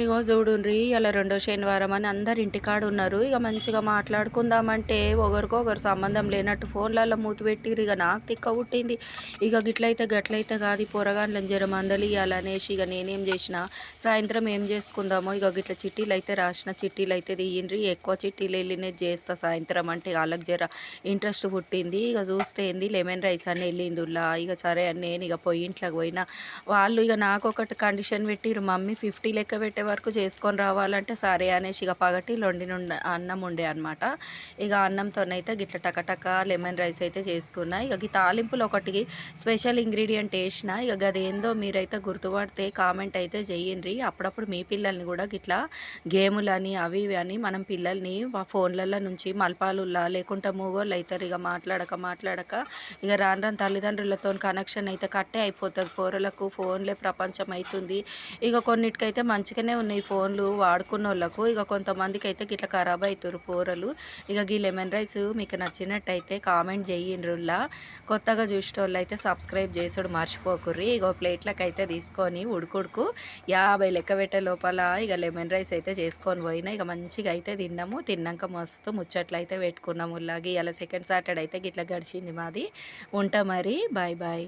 ఇగో చూడుండ్రి ఇలా రెండో శనివారం అని అందరు ఇంటికాడ ఉన్నారు ఇక మంచిగా మాట్లాడుకుందామంటే ఒకరికొకరు సంబంధం లేనట్టు ఫోన్లలో మూతి పెట్టిరు ఇక నాకు తిక్క పుట్టింది. ఇక గిట్లయితే గట్లయితే కాదు ఈ పొరగాన్లని జర ఇవ్వాలనేసి ఇక నేనేం చేసిన సాయంత్రం ఏం చేసుకుందామో ఇక గిట్ల చిట్టీలు అయితే రాసిన చిట్టీలు అయితే తీయండ్రి. ఎక్కువ చిట్టీలు వెళ్ళినే చేస్తా సాయంత్రం అంటే వాళ్ళకి జర ఇంట్రెస్ట్ పుట్టింది. ఇక చూస్తే ఏంది లెమన్ రైస్ అని వెళ్ళింది ఇక సరే అని నేను ఇక పోయి ఇంట్లోకి పోయినా వాళ్ళు ఇక నాకు ఒకటి కండిషన్ పెట్టిరు మమ్మీ ఫిఫ్టీ లెక్క పెట్టే వరకు చేసుకొని రావాలంటే సరే అనేసి ఇక పగటి లొండి నుండి అన్నం ఉండే అనమాట ఇక అన్నంతోనైతే గిట్ల టకటక లెమన్ రైస్ అయితే చేసుకున్నా. ఇక ఈ తాలింపులు ఒకటి స్పెషల్ ఇంగ్రీడియంట్ వేసిన ఇక అదేందో మీరైతే గుర్తుపడితే కామెంట్ అయితే చేయండి. అప్పుడప్పుడు మీ పిల్లల్ని కూడా గిట్లా గేములని అవి ఇవి అని మనం పిల్లల్ని ఫోన్లలో నుంచి మల్పాలులా లేకుంటే మూగోళ్ళు అవుతారు ఇక మాట్లాడక మాట్లాడక. ఇక రాను రాను తల్లిదండ్రులతో కనెక్షన్ అయితే కట్టే అయిపోతుంది. పోరలకు ఫోన్లే ప్రపంచం అవుతుంది ఇక కొన్నిటికైతే మంచిగా మంచిగానే ఉన్నాయి ఫోన్లు వాడుకున్న వాళ్ళకు ఇక కొంతమందికి అయితే గిట్ల ఖరాబ్ అవుతారు కూరలు ఇక గీ లెమన్ రైస్ మీకు నచ్చినట్టయితే కామెంట్ చేయండ్రుల్లా కొత్తగా చూసేటోళ్ళు అయితే సబ్స్క్రైబ్ చేసుడు మర్చిపోకుర్రి. ఇక ప్లేట్లకు అయితే తీసుకొని ఉడుకుడుకు యాభై లెక్క పెట్టే లోపల ఇక లెమన్ రైస్ అయితే చేసుకొని పోయినా. ఇక మంచిగా అయితే తిన్నాము. తిన్నాక మస్తు ముచ్చట్లు అయితే పెట్టుకున్నాము. ఇలాగే ఇలా సెకండ్ సాటర్డే అయితే గిట్ల గడిచింది మాది. ఉంటా మరి. Bye bye.